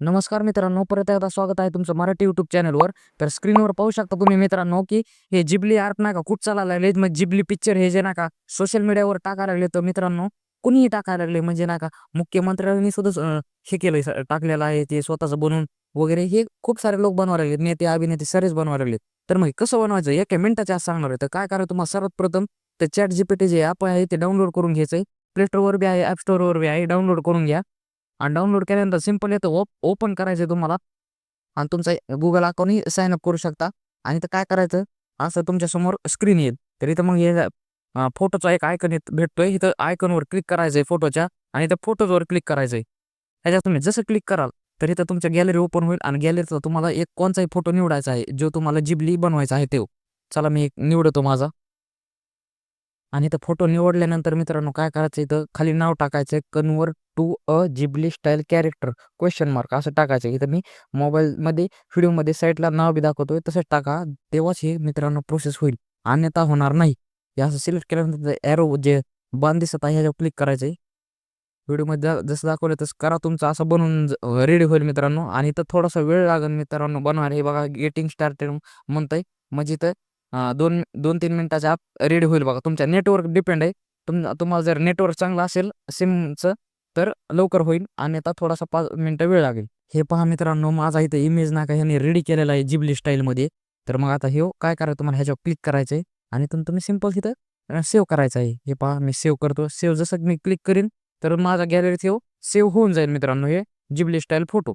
नमस्कार मित्रांनो परत एकदा स्वागत आहे तुमचं मराठी यूट्यूब चॅनलवर तर स्क्रीनवर पाहू शकता तुम्ही मित्रांनो की हे जिबली ॲप नाही का खूप चालायला लागले. मग जिबली पिक्चर हे जे नाही का सोशल मीडियावर टाकायला लागले. तर मित्रांनो कुणीही टाकायला लागले. म्हणजे नाही का मुख्यमंत्र्यांनी सुद्धा हे केलं टाकलेलं आहे ते स्वतःचं बनवून वगैरे. हे खूप सारे लोक बनवायला लागले नेते अभिनेते सरेच बनवायला लागले तर मग कसं बनवायचं? एका मिनिटाच्या सांगणार आहे. तर काय करायचं तुम्हाला? सर्वात प्रथम ते चॅट जीपीटी जे ॲप आहे ते डाउनलोड करून घ्यायचं प्ले स्टोअरवर बी आहे ॲप स्टोअरवर बी आहे. डाउनलोड करून घ्या. आणि डाउनलोड केल्यानंतर सिंपल येतं. ओप ओपन करायचं आहे तुम्हाला. आणि तुमचा गुगल अकाउंटही साईन अप करू शकता. आणि तर काय करायचं? असं तुमच्यासमोर स्क्रीन येईल. तर इथं मग हे फोटोचा एक आयकन येत भेटतोय. इथं आयकनवर क्लिक करायचं आहे फोटोच्या आणि त्या फोटोजवर क्लिक करायचं आहे त्याच्यात तुम्ही जसं क्लिक कराल तर इथं तुमच्या गॅलरी ओपन होईल. आणि गॅलरीचा तुम्हाला एक कोणताही फोटो निवडायचा आहे. जो तुम्हाला जिबली बनवायचा आहे तो. चला मी एक निवडतो माझा. आणि इथं फोटो निवडल्यानंतर मित्रांनो काय करायचं इथं? खाली नाव टाकायचं convert to a Ghibli style character question mark असं टाकायचं इथं मी मोबाईलमध्ये व्हिडिओमध्ये साईटला नाव बी दाखवतोय. तसंच टाका. तेव्हाच हे मित्रांनो प्रोसेस होईल. अन्यथा होणार नाही. हे असं सिलेक्ट केल्यानंतर ॲरो जे बाण दिसत आहे ह्याच्यावर क्लिक करायचं आहे व्हिडिओमध्ये जसं दाखवलं तसं करा. तुमचं असं बनवून रेडी होईल मित्रांनो. आणि इथं थोडासा वेळ लागेल मित्रांनो बनवायला. हे बघा गेटिंग स्टार्टेड म्हणतंय. म्हणजे इथं हां, दोन दोन तीन मिनिटाच्या आत रेडी होईल बघा. तुमच्या नेटवर्क डिपेंड आहे. तुम तुम्हाला जर नेटवर्क चांगलं असेल सिमचं तर लवकर होईल अन्यथा थोडासा पाच मिनटं वेळ लागेल. हे पहा मित्रांनो माझा इथं इमेज नाका ह्याने रेडी केलेला आहे जिबली स्टाईलमध्ये तर मग आता हे काय करायचं तुम्हाला ह्याच्यावर क्लिक करायचं आहे आणि इथून तुम्ही सिंपल तिथं सेव्ह करायचं आहे. हे पहा मी सेव्ह करतो. सेव्ह जसं मी क्लिक करीन तर माझा गॅलरीत सेव्ह सेव्ह होऊन जाईल मित्रांनो हे जिबली स्टाईल फोटो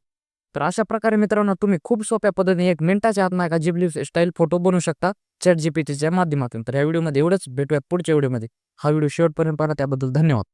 तर अशा प्रकारे मित्रांनो तुम्ही खूप सोप्या पद्धतीने एक मिनिटाच्या आत नाही का जिबली स्टाईल फोटो बनवू शकता. चॅट जीपीटीच्या माध्यमातून. तर या व्हिडिओमध्ये एवढंच. भेटूया पुढच्या व्हिडिओमध्ये. हा व्हिडिओ शेवटपर्यंत पाहा त्याबद्दल धन्यवाद.